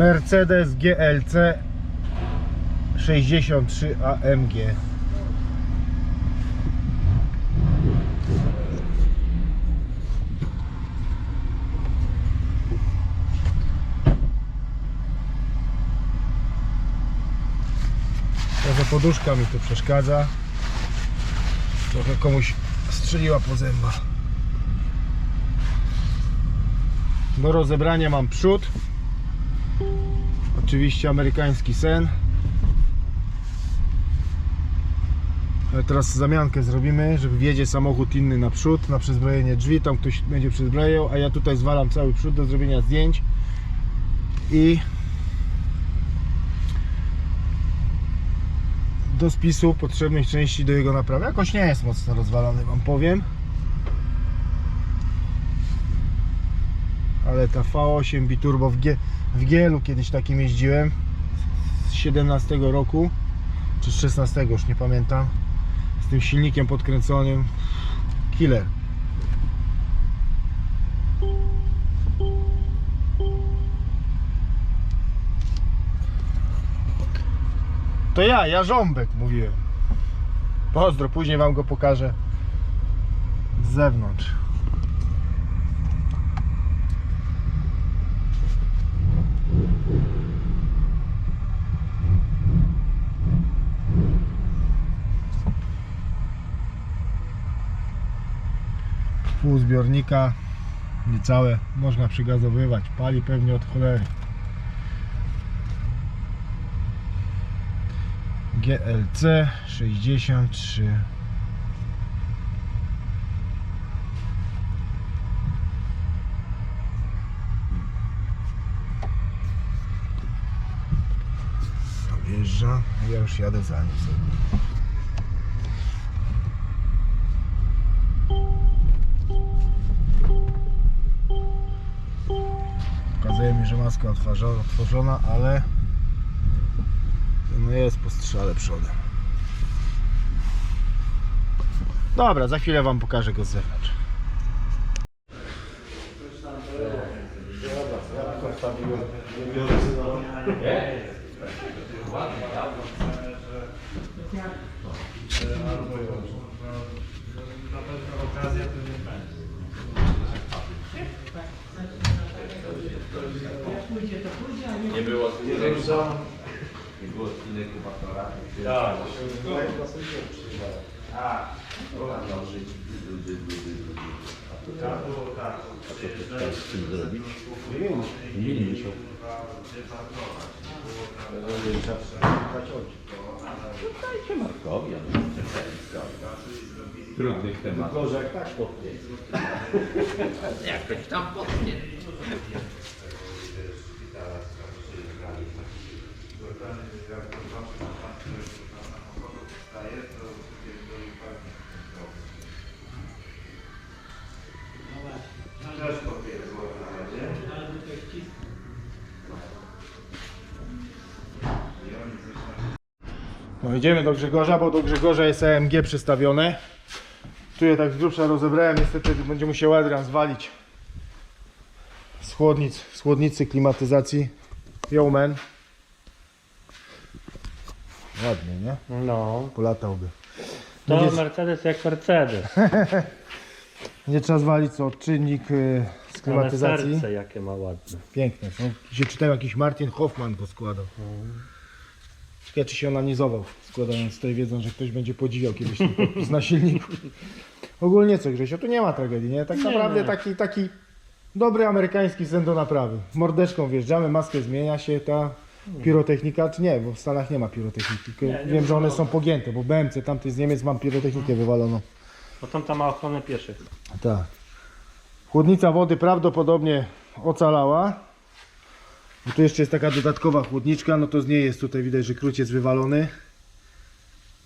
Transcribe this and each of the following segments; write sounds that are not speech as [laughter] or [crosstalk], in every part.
Mercedes GLC 63 AMG. Poduszka mi tu przeszkadza. Trochę komuś strzeliła po zębach. Do rozebrania mam przód. Oczywiście amerykański sen. Ale teraz zamiankę zrobimy, żeby wjedzie samochód inny na przód, na przyzbrojenie drzwi, tam ktoś będzie przyzbrajał, a ja tutaj zwalam cały przód do zrobienia zdjęć i do spisu potrzebnych części do jego naprawy. Jakoś nie jest mocno rozwalony, wam powiem. ale ta V8 biturbo w, G, w Gielu kiedyś takim jeździłem z 17 roku czy z 16 już nie pamiętam z tym silnikiem podkręconym killer to ja, ja Żąbek mówiłem. Pozdro, później wam go pokażę z zewnątrz. Pół zbiornika niecałe można przygazowywać. Pali pewnie od cholery GLC 63 Wjeżdża, ja już jadę za nim sobie. Pokazuje mi, że maska otworzona ale no jest po strzale przodem. Dobra, za chwilę Wam pokażę go z zewnątrz. Nie było nie było innego kubatora. Tak. A, no, żyć. Z czym zrobić? Nie wiem. Nie Dajcie Markowi, a nie Trudnych tematów. Gorzej jak tak potnie. [laughs] Jakoś tam potnie. No idziemy do Grzegorza, bo do Grzegorza jest AMG przystawione. Tu je tak z grubsza rozebrałem, niestety będzie musiał Adrian zwalić z chłodnic, z chłodnicy klimatyzacji. Yo man. Ładnie, nie? No, Polatałby. to Będzie, Mercedes jak Mercedes. [laughs] będzie trzeba zwalić co odczynnik y, z Ale klimatyzacji. serce jakie ma ładne. Piękne. No, się czytał jakiś Martin Hoffman go składał. Ciekawe czy się onanizował składając tutaj wiedzą, że ktoś będzie podziwiał kiedyś ten podpis na silniku. [laughs] Ogólnie co Grzesio, tu nie ma tragedii, nie? Tak Nie, naprawdę nie. taki, taki dobry amerykański sen do naprawy. Mordeczką wjeżdżamy, maskę zmienia się, ta pirotechnika, czy nie, bo w Stanach nie ma pirotechniki. Nie, nie wiem, że one są pogięte, bo BMC tamtej z Niemiec mam pirotechnikę wywaloną. Bo tam ta ma ochronę pieszych. Tak. Chłodnica wody prawdopodobnie ocalała. Bo tu jeszcze jest taka dodatkowa chłodniczka, no to z niej jest tutaj widać, że jest wywalony.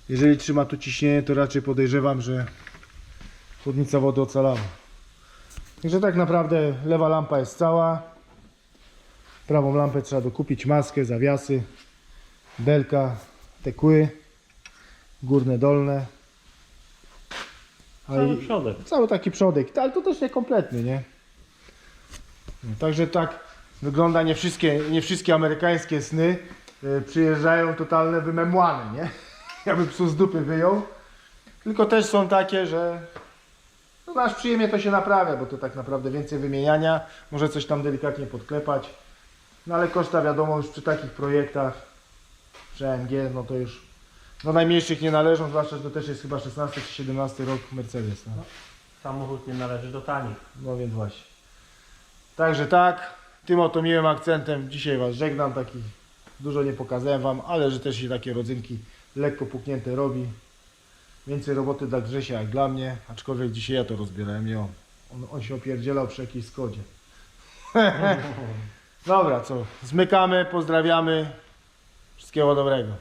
Jeżeli trzyma tu ciśnienie, to raczej podejrzewam, że chłodnica wody ocalała. Także tak naprawdę lewa lampa jest cała. Prawą lampę trzeba dokupić, maskę, zawiasy, belka, te kły, górne, dolne. A Cały i- przodek. Cały taki przodek, ale to też nie kompletny, nie? Także tak wygląda nie wszystkie, nie wszystkie amerykańskie sny y, przyjeżdżają totalne wymemłane, nie? [laughs] Jakby psu z dupy wyjął. Tylko też są takie, że no nasz przyjemnie to się naprawia, bo to tak naprawdę więcej wymieniania, może coś tam delikatnie podklepać. No ale koszta wiadomo już przy takich projektach, przy AMG, no to już do najmniejszych nie należą, zwłaszcza, że to też jest chyba 16 czy 17 rok Mercedes. No. Samochód nie należy do tanich. No więc właśnie. Także tak, tym oto miłym akcentem dzisiaj Was żegnam. Taki dużo nie pokazałem Wam, ale że też się takie rodzynki lekko puknięte robi. Więcej roboty dla Grzesia jak dla mnie, aczkolwiek dzisiaj ja to rozbierałem, nie on. On, on się opierdzielał przy jakiejś Skodzie. [laughs] Dobra, co, zmykamy, pozdrawiamy. Wszystkiego dobrego.